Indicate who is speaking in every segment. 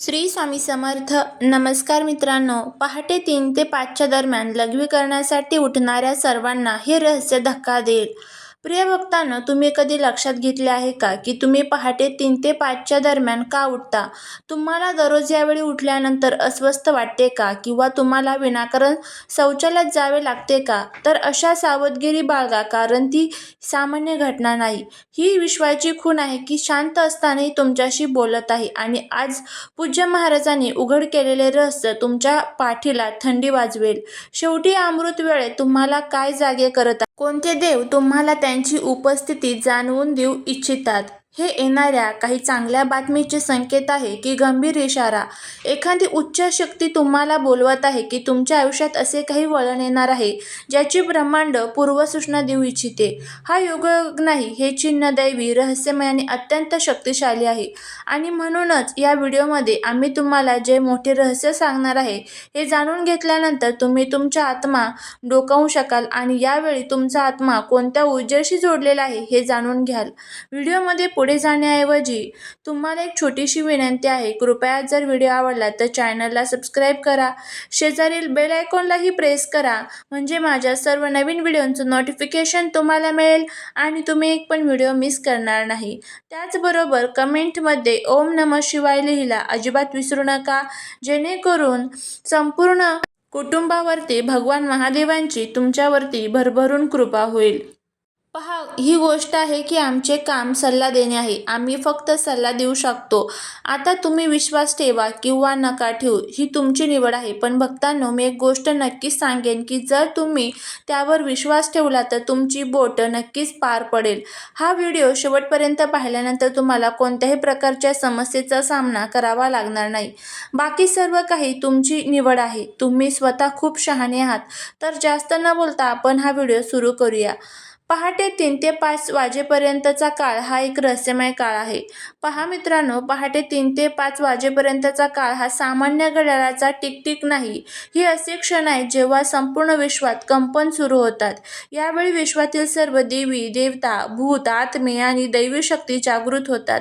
Speaker 1: श्री स्वामी समर्थ नमस्कार मित्रांनो. पहाटे तीन ते पाचच्या दरम्यान लघवी करण्यासाठी उठणाऱ्या सर्वांना हे रहस्य धक्का देईल. प्रिय भक्तांनो तुम्ही कधी लक्षात घेतले आहे का की तुम्ही पहाटे तीन ते पाचच्या दरम्यान का उठता? तुम्हाला दररोज यावेळी उठल्यानंतर अस्वस्थ वाटते का? किंवा तुम्हाला विनाकारण शौचालयात जावे लागते का? तर अशा सावधगिरी बाळगा कारण ती सामान्य घटना नाही. ही विश्वाची खूण आहे की शांत असतानाही तुमच्याशी बोलत आहे आणि आज पूज्य महाराजांनी उघड केलेले रहस्य तुमच्या पाठीला थंडी वाजवेल. शेवटी अमृत वेळेत तुम्हाला काय जागे करत आहे? कोणते देव तुम्हाला त्यांची उपस्थिती जाणवून देऊ इच्छितात? हे येणाऱ्या काही चांगल्या बातमीचे संकेत आहे की गंभीर इशारा. एखादी उच्च शक्ती तुम्हाला बोलवत आहे की तुमच्या आयुष्यात असे काही वळण येणार आहे ज्याची ब्रह्मांड पूर्वसूचना देऊ इच्छिते. हा योग नाही हे चिन्ह दैवी रहस्यमय आणि अत्यंत शक्तिशाली आहे. आणि म्हणूनच या व्हिडिओमध्ये आम्ही तुम्हाला जे मोठे रहस्य सांगणार आहे हे जाणून घेतल्यानंतर तुम्ही तुमचा आत्मा डोकावू शकाल आणि यावेळी तुमचा आत्मा कोणत्या ऊर्जेशी जोडलेला आहे हे जाणून घ्याल. व्हिडिओमध्ये पुढे जाण्याऐवजी तुम्हाला एक छोटीशी विनंती आहे कृपया जर व्हिडिओ आवडला तर चॅनलला सबस्क्राईब करा शेजारील बेल आयकॉनलाही प्रेस करा म्हणजे माझ्या सर्व नवीन व्हिडिओंचं नोटिफिकेशन तुम्हाला मिळेल आणि तुम्ही एक पण व्हिडिओ मिस करणार नाही. त्याचबरोबर कमेंटमध्ये ओम नम शिवाय लिहिला अजिबात विसरू नका जेणेकरून संपूर्ण कुटुंबावरती भगवान महादेवांची तुमच्यावरती भरभरून कृपा होईल. ही गोष्ट आहे की आमचे काम सल्ला देणे आहे. आम्ही फक्त सल्ला देऊ शकतो. आता तुम्ही विश्वास ठेवा किंवा नका ठेवू ही तुमची निवड आहे. पण भक्तांनो मी एक गोष्ट नक्कीच सांगेन की जर तुम्ही त्यावर विश्वास ठेवला तर तुमची बोट नक्कीच पार पडेल. हा व्हिडिओ शेवटपर्यंत पाहिल्यानंतर तुम्हाला कोणत्याही प्रकारच्या समस्येचा सामना करावा लागणार नाही. बाकी सर्व काही तुमची निवड आहे. तुम्ही स्वतः खूप शहाणे आहात. तर जास्त न बोलता आपण हा व्हिडिओ सुरू करूया. पहाटे तीन ते पाच वाजेपर्यंतचा काळ हा एक रहस्यमय काळ आहे. पहा मित्रांनो पहाटे तीन ते पाच वाजेपर्यंतचा काळ हा सामान्य घड्याळाचा टिकटिक नाही. ही असे क्षण आहेत जेव्हा संपूर्ण विश्वात कंपन सुरू होतात. यावेळी विश्वातील सर्व देवी देवता भूत आत्मे आणि दैवी शक्ती जागृत होतात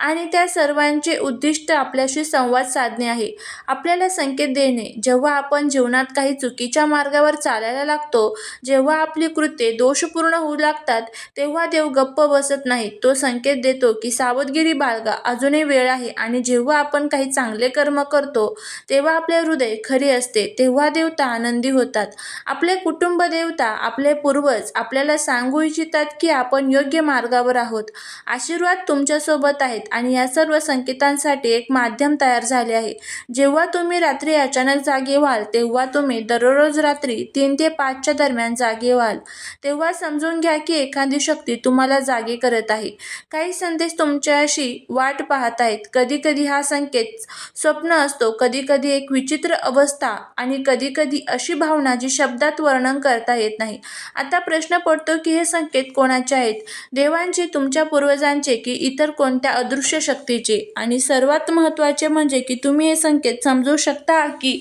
Speaker 1: आणि त्या सर्वांचे उद्दिष्ट आपल्याशी संवाद साधणे आहे. आपल्याला संकेत देणे जेव्हा आपण जीवनात काही चुकीच्या मार्गावर चालायला लागतो जेव्हा आपली कृत्ये दोषपूर्ण होऊ लागतात तेव्हा देव गप्प बसत नाही. तो संकेत देतो की सावधगिरी बाळगा अजूनही वेळ आहे आणि जेव्हा आपण काही चांगले कर्म करतो तेव्हा आपले हृदय खरे असते तेव्हा देवता आनंदी होतात. आपले कुटुंब देवता आपले पूर्वज आपल्याला सांगू इच्छितात की आपण योग्य मार्गावर आहोत. आशीर्वाद तुमच्यासोबत आहेत आणि या सर्व संकेतांसाठी एक माध्यम तयार झाले आहे. जेव्हा तुम्ही रात्री अचानक जागे व्हाल तेव्हा तुम्ही दररोज रात्री तीन ते पाचच्या दरम्यान जागे व्हाल. तेव्हा समजून घ्या की एखादी शक्ती तुम्हाला जागे करत आहे. काही संदेश तुमच्याशी वाट पाहत आहेत. कधी कधी हा संकेत स्वप्न असतो. कधी कधी एक विचित्र अवस्था आणि कधी कधी अशी भावना जी शब्दात वर्णन करता येत नाही. आता प्रश्न पडतो की हे संकेत कोणाचे आहेत? देवांचे तुमच्या पूर्वजांचे की इतर कोणत्या अदृश्य शक्तीचे? आणि सर्वात महत्त्वाचे म्हणजे की तुम्ही हे संकेत समजू शकता की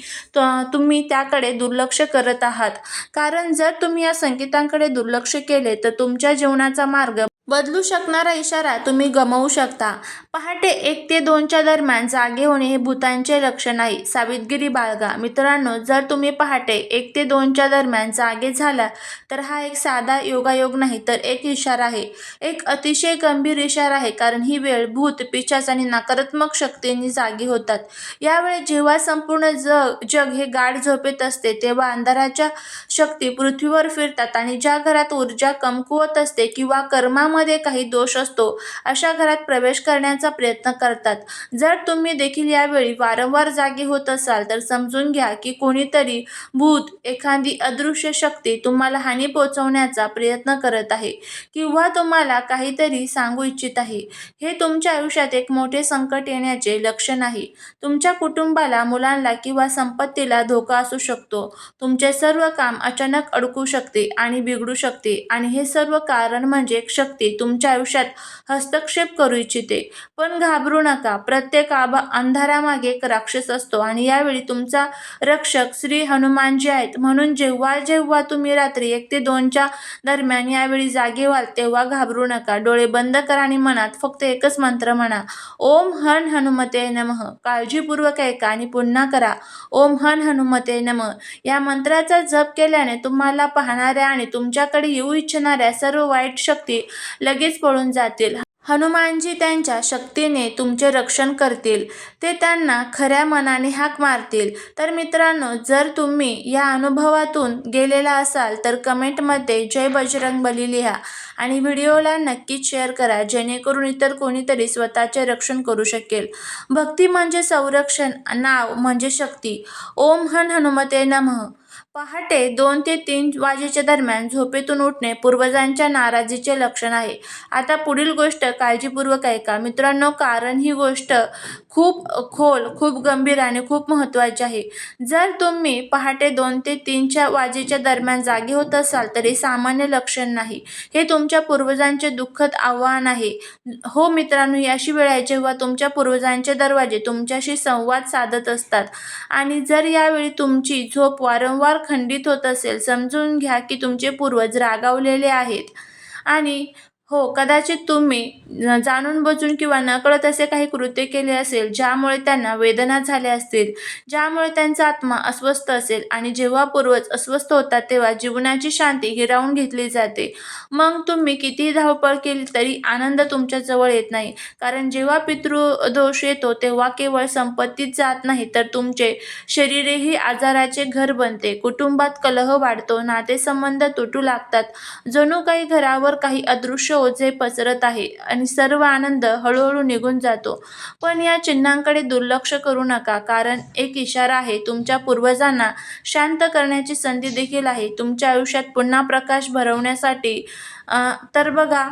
Speaker 1: तुम्ही त्याकडे दुर्लक्ष करत आहात. कारण जर तुम्ही या संकेतांकडे दुर्लक्ष केले तर तुमच्या जीवनाचा मार्ग बदलू शकणारा इशारा तुम्ही गमावू शकता. पहाटे एक ते दोनच्या दरम्यान जागे होणे हे भूतांचे लक्षण आहे सावधगिरी बाळगा मित्रांनो जर तुम्ही पहाटे एक ते दोनच्या दरम्यान जागे झाला तर हा एक साधा योगायोग नाही तर एक इशारा आहे. एक अतिशय गंभीर इशारा आहे कारण ही वेळ भूत पिशाच आणि नकारात्मक शक्तींनी जागी होतात. यावेळी जेव्हा संपूर्ण जग जग हे गाढ झोपेत असते तेव्हा अंधाराच्या शक्ती पृथ्वीवर फिरतात आणि ज्या घरात ऊर्जा कमकुवत असते किंवा कर्मामध्ये काही दोष असतो अशा घरात प्रवेश करण्याचा प्रयत्न करतात. जर तुम्ही देखील यावेळी वारंवार जागे होत असाल तर समजून घ्या की कोणीतरी भूत एखादी अदृश्य शक्ती तुम्हाला हानी पोहोचवण्याचा प्रयत्न करत आहे किंवा तुम्हाला काहीतरी सांगू इच्छित आहे. हे तुमच्या आयुष्यात एक मोठे संकट येण्याचे लक्षण आहे. तुमच्या कुटुंबाला मुलांना किंवा संपत्तीला धोका असू शकतो. तुमचे सर्व काम अचानक अडकू शकते आणि बिघडू शकते आणि हे सर्व कारण म्हणजे एक शक्ती तुमच्या आयुष्यात हस्तक्षेप करू इच्छिते. पण घाबरू नका. प्रत्येक आभा अंधारामागे एक राक्षस असतो आणि यावेळी तुमचा रक्षक श्री हनुमानजी आहेत. म्हणून जेव्हा जेव्हा तुम्ही रात्री एक ते दोनच्या दरम्यान यावेळी जागे व्हाल तेव्हा घाबरू नका. डोळे बंद करा आणि मनात फक्त एकच मंत्र म्हणा. ओम हन हनुमते नमः. काळजीपूर्वक ऐका आणि पुन्हा करा. ओम हन हनुमते नमः. या मंत्राचा जप केल्याने तुम्हाला पाहणाऱ्या आणि तुमच्याकडे येऊ इच्छिणाऱ्या सर्व वाईट शक्ती लगेच पळून जातील. हनुमानजी त्यांच्या शक्तीने तुमचे रक्षण करतील. ते त्यांना खऱ्या मनाने हाक मारतील. तर मित्रांनो जर तुम्ही या अनुभवातून गेलेला असाल तर कमेंटमध्ये जय बजरंगबली लिहा आणि व्हिडिओला नक्कीच शेअर करा जेणेकरून इतर कोणीतरी स्वतःचे रक्षण करू शकेल. भक्ती म्हणजे संरक्षण नाव म्हणजे शक्ती. ओम हन हनुमते नमः. पहाटे दोन ते तीन वाजेच्या दरम्यान झोपेतून उठणे पूर्वजांच्या नाराजीचे लक्षण आहे. आता पुढील गोष्ट काळजीपूर्वक ऐका. मित्रांनो कारण ही गोष्ट खूप खोल खूप गंभीर आणि खूप महत्त्वाची आहे. जर तुम्ही पहाटे दोन ते तीनच्या वाजेच्या दरम्यान जागे होत असाल तरी सामान्य लक्षण नाही. हे तुमच्या पूर्वजांचे दुःखद आव्हान आहे. हो मित्रांनो ही अशी वेळ आहे जेव्हा तुमच्या पूर्वजांचे दरवाजे तुमच्याशी संवाद साधत असतात. आणि जर यावेळी तुमची झोप वारंवार खंडित होत असेल समजून घ्या की तुमचे पूर्वज रागावलेले आहेत. आणि हो कदाचित तुम्ही जाणून बजून किंवा नकळत असे काही कृत्य केले असेल ज्यामुळे त्यांना वेदना झाल्या असतील ज्यामुळे त्यांचा आत्मा अस्वस्थ असेल आणि जेव्हा पूर्वज अस्वस्थ होतात तेव्हा जीवनाची शांती हिरावून घेतली जाते. मग तुम्ही कितीही धावपळ केली तरी आनंद तुमच्या जवळ येत नाही. कारण जेव्हा पितृदोष येतो तेव्हा केवळ संपत्तीच जात नाही तर तुमचे शरीरही आजाराचे घर बनते. कुटुंबात कलह वाढतो नातेसंबंध तुटू लागतात. जणू काही घरावर काही अदृश्य ओझे पसरत आहे आणि सर्व आनंद हळूहळू निघून जातो. पण या चिन्हांकडे दुर्लक्ष करू नका कारण एक इशारा आहे तुमच्या पूर्वजांना शांत करण्याची संधी देखील आहे. तुमच्या आयुष्यात पुन्हा प्रकाश भरवण्यासाठी तर बघा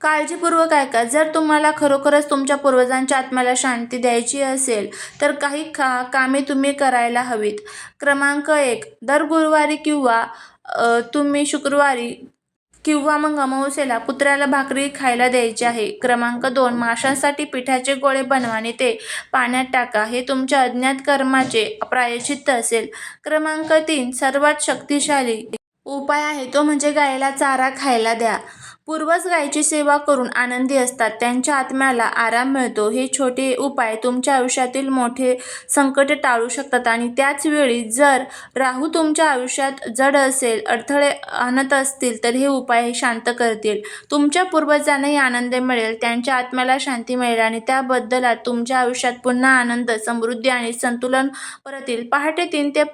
Speaker 1: काळजीपूर्वक ऐका. जर तुम्हाला खरोखरच तुमच्या पूर्वजांच्या आत्म्याला शांती द्यायची असेल तर काही का कामे तुम्ही करायला हवीत. क्रमांक एक दर गुरुवारी किंवा तुम्ही शुक्रवारी किंवा मग अमावस्येला कुत्र्याला भाकरी खायला द्यायची आहे. क्रमांक दोन माशांसाठी पिठाचे गोळे बनवा आणि ते पाण्यात टाका. हे तुमच्या अज्ञात कर्माचे प्रायश्चित्त असेल. क्रमांक तीन सर्वात शक्तिशाली उपाय आहे तो म्हणजे गायीला चारा खायला द्या. पूर्वज गायीची सेवा करून आनंदी असतात. त्यांच्या आत्म्याला आराम मिळतो. हे छोटे उपाय तुमच्या आयुष्यातील मोठे संकट टाळू शकतात आणि त्याच वेळी जर राहू तुमच्या आयुष्यात जड असेल अडथळे आणत असतील तर हे उपाय शांत करतील. तुमच्या पूर्वजांनाही आनंद मिळेल. त्यांच्या आत्म्याला शांती मिळेल आणि त्याबद्दल तुमच्या आयुष्यात पुन्हा आनंद समृद्धी आणि संतुलन परत येईल पहाटे तीन ते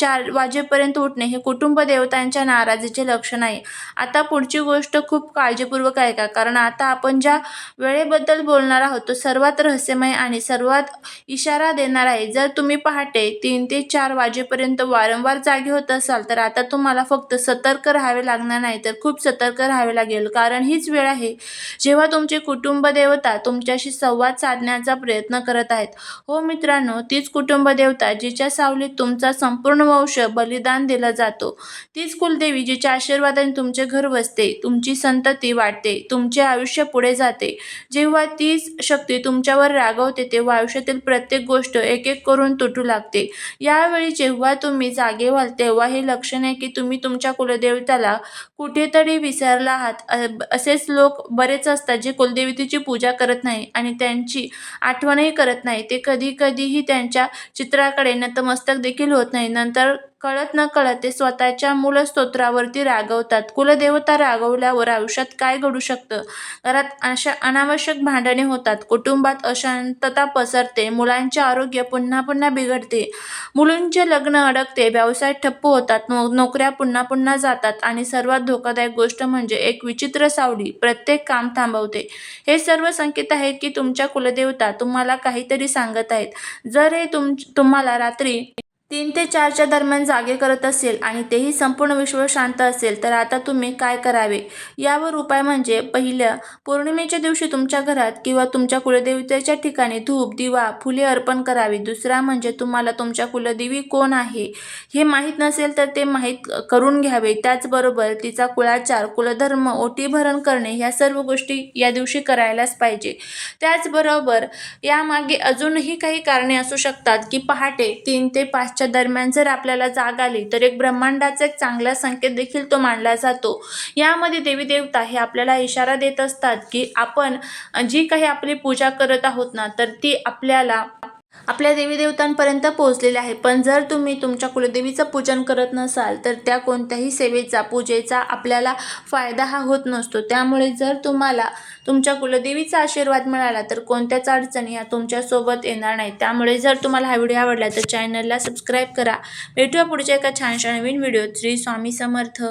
Speaker 1: चार वाजेपर्यंत उठणे हे कुटुंब देवतांच्या नाराजीचे लक्षण आहे. आता पुढची गोष्ट खूप काळजीपूर्वक ऐका. कारण आता आपण ज्या वेळेबद्दल बोलणार आहोत तो सर्वात रहस्यमय आणि सर्वात इशारा देणार आहे. जर तुम्ही पहाटे तीन ते चार वाजेपर्यंत वारंवार जागे होत असाल तर आता तुम्हाला फक्त सतर्क राहावे लागणार नाही तर खूप सतर्क राहावे लागेल. कारण हीच वेळ आहे जेव्हा तुमचे कुटुंब देवता तुमच्याशी संवाद साधण्याचा प्रयत्न करत आहेत. हो मित्रांनो तीच कुटुंब देवता जिच्या सावलीत तुमचा संपूर्ण वंश बलिदान दिला जातो. तीच कुलदेवी जिच्या आशीर्वादाने तुमचे घर वसते. तुमची संतती वाढते. तुमचे आयुष्य पुढे जाते. जेव्हा तीच शक्ती तुमच्यावर रागवते तेव्हा आयुष्यातील प्रत्येक गोष्ट एक एक करून तुटू लागते. यावेळी जेव्हा तुम्ही जागे व्हाल तेव्हा हे लक्षण आहे की तुम्ही तुमच्या कुलदेवताला कुठेतरी विसरला आहात. असेच लोक बरेच असतात जे कुलदेवतेची पूजा करत नाही आणि त्यांची आठवणही करत नाही. ते कधी कधीही त्यांच्या चित्राकडे नतमस्तक देखील होत नाही. नंतर कळत न कळत ते स्वतःच्या मूलस्तोत्रावरती रागवतात. कुलदेवता रागवल्यावर आयुष्यात काय घडू शकतं? घरात अशा अनावश्यक भांडणे होतात. कुटुंबात अशांतता पसरते. मुलांचे आरोग्य पुन्हा पुन्हा बिघडते. मुलींचे लग्न अडकते. व्यवसाय ठप्प होतात. नो नोकऱ्या पुन्हा पुन्हा जातात. आणि सर्वात धोकादायक गोष्ट म्हणजे एक विचित्र सावली प्रत्येक काम थांबवते. हे सर्व संकेत आहेत की तुमच्या कुलदेवता तुम्हाला काहीतरी सांगत आहेत. जर हे तुम तुम्हाला रात्री तीन ते चारच्या दरम्यान जागे करत असेल आणि तेही संपूर्ण विश्व शांत असेल तर आता तुम्ही काय करावे? यावर उपाय म्हणजे पहिल्या पौर्णिमेच्या दिवशी तुमच्या घरात किंवा तुमच्या कुलदेवतेच्या ठिकाणी धूप दिवा फुले अर्पण करावी. दुसरा म्हणजे तुम्हाला तुमच्या कुलदेवी कोण आहे? हे माहीत नसेल तर ते माहीत करून घ्यावे. त्याचबरोबर तिचा कुळाचार कुलधर्म ओटीभरण करणे ह्या सर्व गोष्टी या दिवशी करायलाच पाहिजे. त्याचबरोबर यामागे अजूनही काही कारणे असू शकतात की पहाटे तीन ते पाचच्या दरम्यान जर आपल्याला जाग आली तर एक ब्रह्मांडाचा एक चांगला संकेत देखील तो मानला जातो. यामध्ये देवी देवता हे आपल्याला इशारा देत असतात की आपण जी काही आपली पूजा करत आहोत ना तर ती आपल्याला आपल्या देवी देवतांपर्यंत पोहोचलेले आहे. पण जर तुम्ही तुमच्या कुलदेवीचं पूजन करत नसाल तर त्या कोणत्याही सेवेचा पूजेचा आपल्याला फायदा हा होत नसतो. त्यामुळे जर तुम्हाला तुमच्या कुलदेवीचा आशीर्वाद मिळाला तर कोणत्याच अडचणी ह्या तुमच्यासोबत येणार नाही त्यामुळे जर तुम्हाला हा व्हिडिओ आवडला तर चॅनलला सबस्क्राईब करा. भेटूया पुढच्या एका छानशा नवीन व्हिडिओ श्री स्वामी समर्थ.